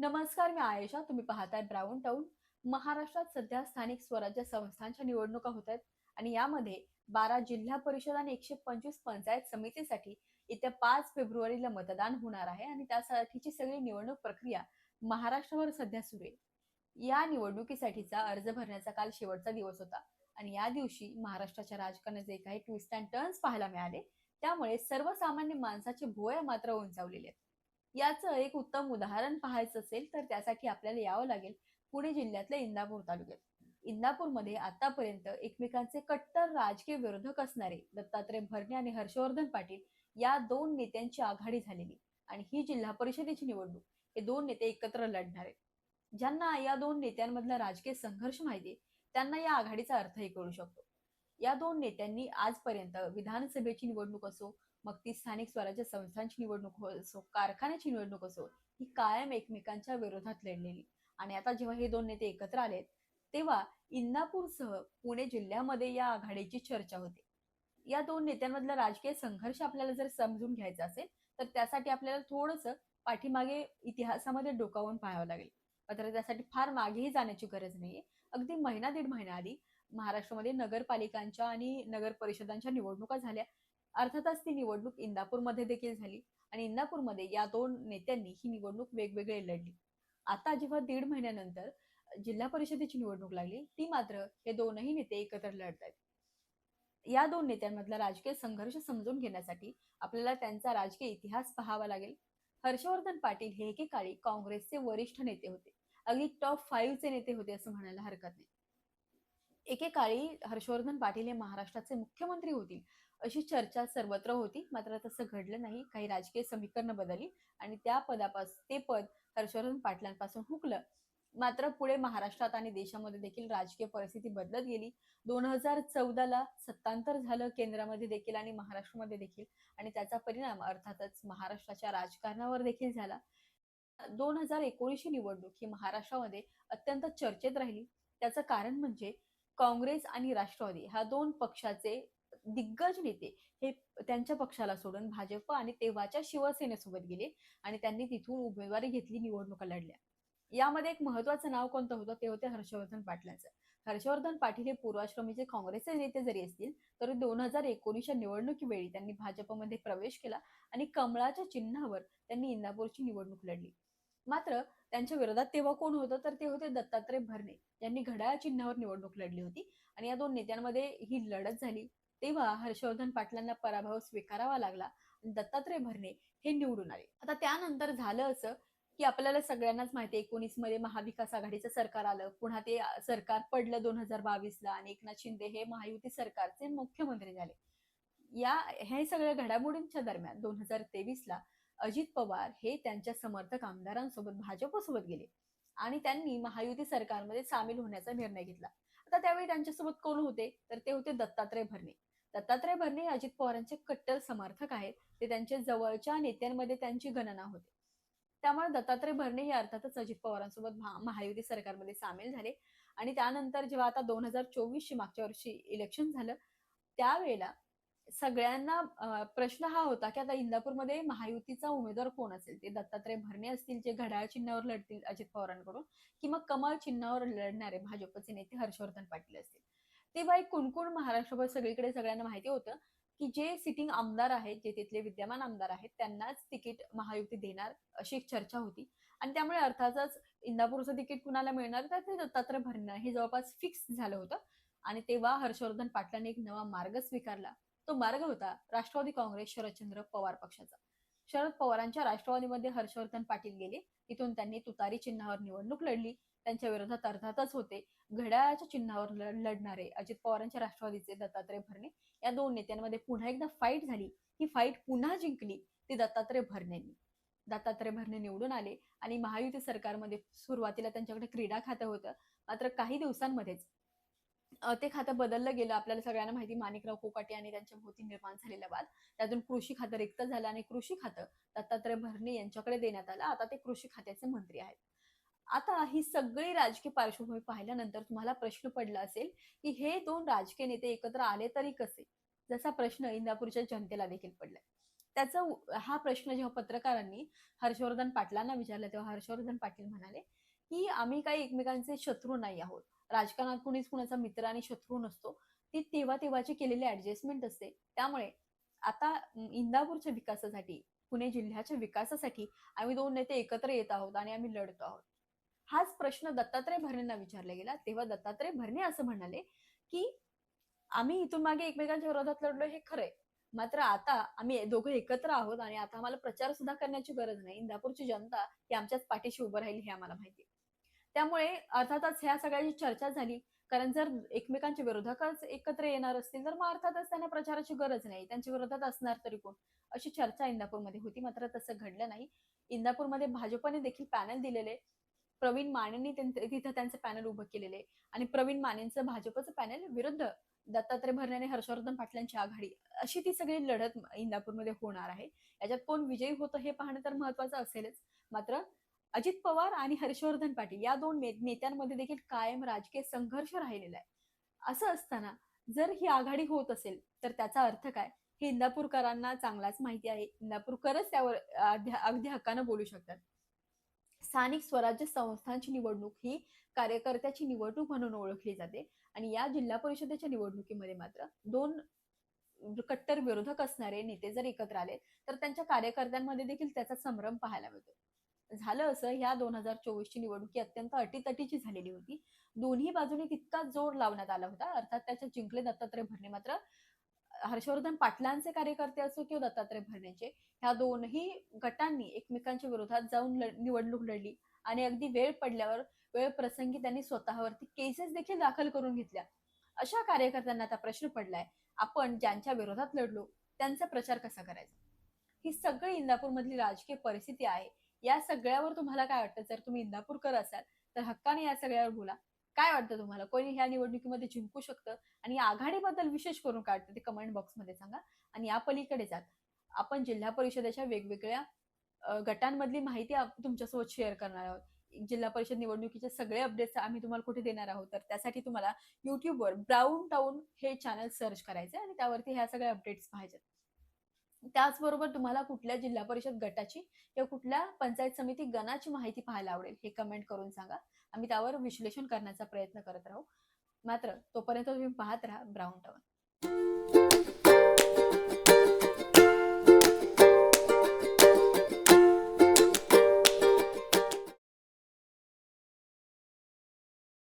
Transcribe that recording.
नमस्कार मी आयशा. तुम्ही पाहताय ब्राऊन टाऊन महाराष्ट्रात सध्या स्थानिक स्वराज्य संस्थांच्या निवडणुका होत आहेत आणि यामध्ये बारा जिल्हा परिषद आणि एकशे पंचवीस पंचायत समितीसाठी येत्या पाच फेब्रुवारीला मतदान होणार आहे आणि त्यासाठीची सगळी निवडणूक प्रक्रिया महाराष्ट्रावर सध्या सुरू आहे. या निवडणुकीसाठीचा अर्ज भरण्याचा काल शेवटचा दिवस होता आणि या दिवशी महाराष्ट्राच्या राजकारणात जे काही ट्विस्ट अँड टर्न्स पाहायला मिळाले त्यामुळे सर्वसामान्य माणसाचे भुवया मात्र उंचावलेले आहेत. याचं एक उत्तम उदाहरण पाहायचं असेल तर त्यासाठी आपल्याला यावं लागेल पुणे जिल्ह्यातल्या इंदापूर तालुक्यात. इंदापूरमध्ये आतापर्यंत एकमेकांचे कट्टर राजकीय विरोधक असणारे दत्तात्रय भरणे आणि हर्षवर्धन पाटील या दोन नेत्यांची आघाडी झालेली आणि ही जिल्हा परिषदेची निवडणूक. हे दोन नेते एकत्र लढणार. आहेत ज्यांना या दोन नेत्यांमधला राजकीय संघर्ष माहिती त्यांना या आघाडीचा अर्थही कळू शकतो. या दोन नेत्यांनी आजपर्यंत विधानसभेची निवडणूक असो मग ती स्थानिक स्वराज्य संस्थांची निवडणूक हो-, असो कारखान्याची निवडणूक असो ही कायम एकमेकांच्या विरोधात लढलेली. आणि आता जेव्हा हे दोन नेते एकत्र आलेत तेव्हा इंदापूरसह पुणे जिल्ह्यामध्ये या आघाडीची चर्चा होते. या दोन नेत्यांमधला राजकीय संघर्ष आपल्याला जर समजून घ्यायचा असेल तर त्यासाठी आपल्याला थोडस पाठीमागे इतिहासामध्ये डोकावून पाहावं लागेल. मात्र त्यासाठी फार मागेही जाण्याची गरज नाहीये. अगदी महिना दीड महिना आधी महाराष्ट्रामध्ये नगरपालिकांच्या आणि नगर परिषदांच्या निवडणुका झाल्या. अर्थातच ती निवडणूक इंदापूरमध्ये देखील झाली आणि इंदापूरमध्ये या दोन नेत्यांनी ही निवडणूक वेगवेगळे लढली. आता जेव्हा दीड महिन्यानंतर जिल्हा परिषदेची निवडणूक लागली ती मात्र हे दोनही नेते एकत्र लढत आहेत या दोन नेत्यांमधला राजकीय संघर्ष समजून घेण्यासाठी आपल्याला त्यांचा राजकीय इतिहास पाहावा लागेल. हर्षवर्धन पाटील हे एकेकाळी काँग्रेसचे वरिष्ठ नेते होते. अगदी टॉप फाईव्हचे नेते होते असं म्हणायला हरकत नाही. एकेकाळी हर्षवर्धन पाटील हे महाराष्ट्राचे मुख्यमंत्री होतील अशी चर्चा सर्वत्र होती. मात्र तसं घडलं नाही. काही राजकीय समीकरणं बदलली आणि त्या पदापासून ते पद हर्षवर्धन पाटलांपासून हुकलं. मात्र पुढे महाराष्ट्रात आणि देशामध्ये देखील राजकीय परिस्थिती बदलत गेली. दोन हजार चौदाला सत्तांतर झालं केंद्रामध्ये देखील आणि महाराष्ट्रामध्ये देखील आणि त्याचा परिणाम अर्थातच महाराष्ट्राच्या राजकारणावर देखील झाला. दोन हजार एकोणीसची निवडणूक ही महाराष्ट्रामध्ये अत्यंत चर्चेत राहिली. त्याचं कारण म्हणजे काँग्रेस आणि राष्ट्रवादी ह्या दोन पक्षाचे दिग्गज नेते हे त्यांच्या पक्षाला सोडून भाजप आणि तेव्हाच्या शिवसेनेसोबत गेले आणि त्यांनी तिथून उमेदवारी घेतली निवडणुका लढल्या. यामध्ये एक महत्वाचं नाव कोणतं होतं ते होते हर्षवर्धन पाटलांचं. हर्षवर्धन पाटील हे पूर्वाश्रमीचे काँग्रेसचे नेते जरी असतील तरी दोन हजार एकोणीसच्या निवडणुकीवेळी त्यांनी भाजपमध्ये प्रवेश केला आणि कमळाच्या चिन्हावर त्यांनी इंदापूरची निवडणूक लढली. मात्र त्यांच्या विरोधात तेव्हा कोण होतं? तर ते होते दत्तात्रय भरणे. यांनी घड्याळ चिन्हावर निवडणूक लढली होती. आणि या दोन नेत्यांमध्ये ही लढत झाली. तेव्हा हर्षवर्धन पाटलांना पराभव स्वीकारावा लागला दत्तात्रय भरणे हे निवडून आले. आता त्यानंतर झालं असं की आपल्याला सगळ्यांनाच माहिती आहे एकोणीसमध्ये महाविकास आघाडीचं सरकार आलं. पुन्हा ते सरकार पडलं दोन हजार बावीसला आणि एकनाथ शिंदे हे महायुती सरकारचे मुख्यमंत्री झाले. या हे सगळ्या घडामोडींच्या दरम्यान दोन हजार तेवीस ला अजित पवार हे त्यांच्या समर्थक आमदारांसोबत भाजपसोबत गेले. आणि त्यांनी महायुती सरकारमध्ये सामील होण्याचा निर्णय घेतला. आता त्यावेळी त्यांच्यासोबत कोण होते? तर ते होते दत्तात्रय भरणे. दत्तात्रय भरणे अजित पवारांचे कट्टर समर्थक आहेत. ते त्यांच्या जवळच्या नेत्यांमध्ये त्यांची गणना होते. त्यामुळे दत्तात्रय भरणे हे अर्थातच अजित पवारांसोबत महायुती सरकारमध्ये सामील झाले. आणि त्यानंतर जेव्हा आता दोन हजार चोवीसची मागच्या वर्षी इलेक्शन झालं त्यावेळेला सगळ्यांना प्रश्न हा होता की आता इंदापूरमध्ये महायुतीचा उमेदवार कोण असेल? ते दत्तात्रय भरणे असतील जे घड्याळ चिन्हावर लढतील अजित पवारांकडून किंवा कमळ चिन्हावर लढणारे भाजपचे नेते हर्षवर्धन पाटील असतील. तेव्हा एक कुणकुण महाराष्ट्रभर सगळीकडे सगळ्यांना माहिती होतं की जे सिटिंग आमदार आहेत जे तिथले विद्यमान आमदार आहेत त्यांनाच तिकीट महायुती देणार अशी एक चर्चा होती. आणि त्यामुळे अर्थातच इंदापूरचं तिकीट कुणाला मिळणार? तर ते दत्तात्रय भरणं. हे जवळपास फिक्स झालं होतं. आणि तेव्हा हर्षवर्धन पाटलांनी एक नवा मार्ग स्वीकारला. तो मार्ग होता राष्ट्रवादी काँग्रेस शरदचंद्र पवार पक्षाचा. शरद पवारांच्या राष्ट्रवादीमध्ये हर्षवर्धन पाटील गेले. तिथून त्यांनी तुतारी चिन्हावर निवडणूक लढली. त्यांच्या विरोधात अर्थातच होते घड्याळाच्या चिन्हावर लढणारे अजित पवारांच्या राष्ट्रवादीचे दत्तात्रय भरणे. या दोन नेत्यांमध्ये पुन्हा एकदा फाईट झाली. ही फाईट पुन्हा जिंकली ती दत्तात्रय भरणेंनी दत्तात्रय भरणे निवडून आले आणि महायुती सरकारमध्ये सुरुवातीला त्यांच्याकडे क्रीडा खातं होतं. मात्र काही दिवसांमध्येच ते खातं बदललं गेलं. आपल्याला सगळ्यांना माहिती माणिकराव कोकाटे आणि त्यांच्या भोवती निर्माण झालेला वाद. त्यातून कृषी खातं रिक्त झालं आणि कृषी खातं दत्तात्रय भरणे यांच्याकडे देण्यात आलं. आता ते कृषी खात्याचे मंत्री आहेत. आता ही सगळी राजकीय पार्श्वभूमी पाहिल्यानंतर तुम्हाला प्रश्न पडला असेल की हे दोन राजकीय नेते एकत्र आले तरी कसे? जसा प्रश्न इंदापूरच्या जनतेला देखील पडलाय. त्याचा हा प्रश्न जेव्हा पत्रकारांनी हर्षवर्धन पाटलांना विचारला तेव्हा हर्षवर्धन पाटील म्हणाले की आम्ही काही एकमेकांचे शत्रू नाही आहोत. राजकारणात कुणीच कुणाचा मित्र आणि शत्रू नसतो. ती तेव्हा तेव्हाची केलेली ऍडजस्टमेंट असते. त्यामुळे आता इंदापूरच्या विकासासाठी पुणे जिल्ह्याच्या विकासासाठी आम्ही दोन नेते एकत्र येत आहोत आणि आम्ही लढतो आहोत. हाच प्रश्न दत्तात्रय भरणेंना विचारला गेला. तेव्हा दत्तात्रय भरणे असं म्हणाले की आम्ही इथून मागे एकमेकांच्या विरोधात लढलो हे खरंय. मात्र आता आम्ही दोघं एकत्र आहोत आणि आता आम्हाला प्रचार सुद्धा करण्याची गरज नाही. इंदापूरची जनता ही आमच्याच पाठीशी उभं राहील हे आम्हाला माहिती आहे. त्यामुळे अर्थातच ह्या सगळ्याची चर्चा झाली कारण जर एकमेकांच्या विरोधातच एकत्र येणार असतील तर मग अर्थातच त्यांना प्रचाराची गरज नाही. त्यांच्या विरोधात असणार तरी कोण? अशी चर्चा इंदापूरमध्ये होती. मात्र तसं घडलं नाही. इंदापूरमध्ये भाजपने देखील पॅनल दिलेले. प्रवीण मानेंनी तिथं त्यांचं पॅनल उभं केलेले. आणि प्रवीण मानेंचं भाजपचं पॅनल विरुद्ध दत्तात्रय भरणे आणि हर्षवर्धन पाटलांची आघाडी अशी ती सगळी लढत इंदापूरमध्ये होणार आहे. याच्यात कोण विजयी होतं हे पाहणं तर महत्वाचं असेलच. मात्र अजित पवार आणि हर्षवर्धन पाटील या दोन नेत्यांमध्ये देखील कायम राजकीय संघर्ष राहिलेला आहे. असं असताना जर ही आघाडी होत असेल तर त्याचा अर्थ काय? हे इंदापूरकरांना चांगलाच माहिती आहे. इंदापूरकरच त्यावर अगदी हक्कानं बोलू शकतात. स्थानिक स्वराज्य संस्थांची निवडणूक ही कार्यकर्त्याची निवडणूक म्हणून ओळखली जाते. आणि या जिल्हा परिषदेच्या निवडणुकीमध्ये मात्र दोन कट्टर विरोधक असणारे नेते जर एकत्र आले तर त्यांच्या कार्यकर्त्यांमध्ये देखील त्याचा संभ्रम पाहायला मिळतो. झालं असं या दोन हजार चोवीसची निवडणुकी अत्यंत अटीतटीची झालेली होती. दोन्ही बाजूने तितकाच जोर लावण्यात आला होता. अर्थात त्याच्यात जिंकले दत्तात्रय भरणे. मात्र हर्षवर्धन पाटलांचे कार्यकर्ते असो किंवा दत्तात्रय भरणेचे ह्या दोनही गटांनी एकमेकांच्या विरोधात जाऊन निवडणूक लढली. आणि अगदी वेळ पडल्यावर वेळ प्रसंगी त्यांनी स्वतःवरती केसेस देखील दाखल करून घेतल्या. अशा कार्यकर्त्यांना आता प्रश्न पडलाय आपण ज्यांच्या विरोधात लढलो त्यांचा प्रचार कसा करायचा? ही सगळी इंदापूर मधली राजकीय परिस्थिती आहे. या सगळ्यावर तुम्हाला काय वाटतं? जर तुम्ही इंदापूरकर असाल तर हक्काने या सगळ्यावर बोला. काय वाटतं तुम्हाला? कोणी ह्या निवडणुकीमध्ये जिंकू शकतं? आणि आघाडीबद्दल विशेष करून काय वाटतं ते कमेंट बॉक्समध्ये सांगा. आणि या पलीकडे जात आपण जिल्हा परिषदेच्या वेगवेगळ्या गटांमधली माहिती तुमच्यासोबत शेअर करणार आहोत. जिल्हा परिषद निवडणुकीचे सगळे अपडेट्स आम्ही तुम्हाला कुठे देणार आहोत? तर त्यासाठी तुम्हाला युट्यूबवर ब्राऊन टाऊन हे चॅनल सर्च करायचे आणि त्यावरती ह्या सगळ्या अपडेट्स पाहिजेत त्याचबरोबर तुम्हाला कुठल्या जिल्हा परिषद गटाची किंवा कुठल्या पंचायत समिती गणाची माहिती पाहायला आवडेल हे कमेंट करून सांगा. आम्ही त्यावर विश्लेषण करण्याचा प्रयत्न करत राहू. मात्र तोपर्यंत तुम्ही पाहत राहा ब्राऊन टाऊन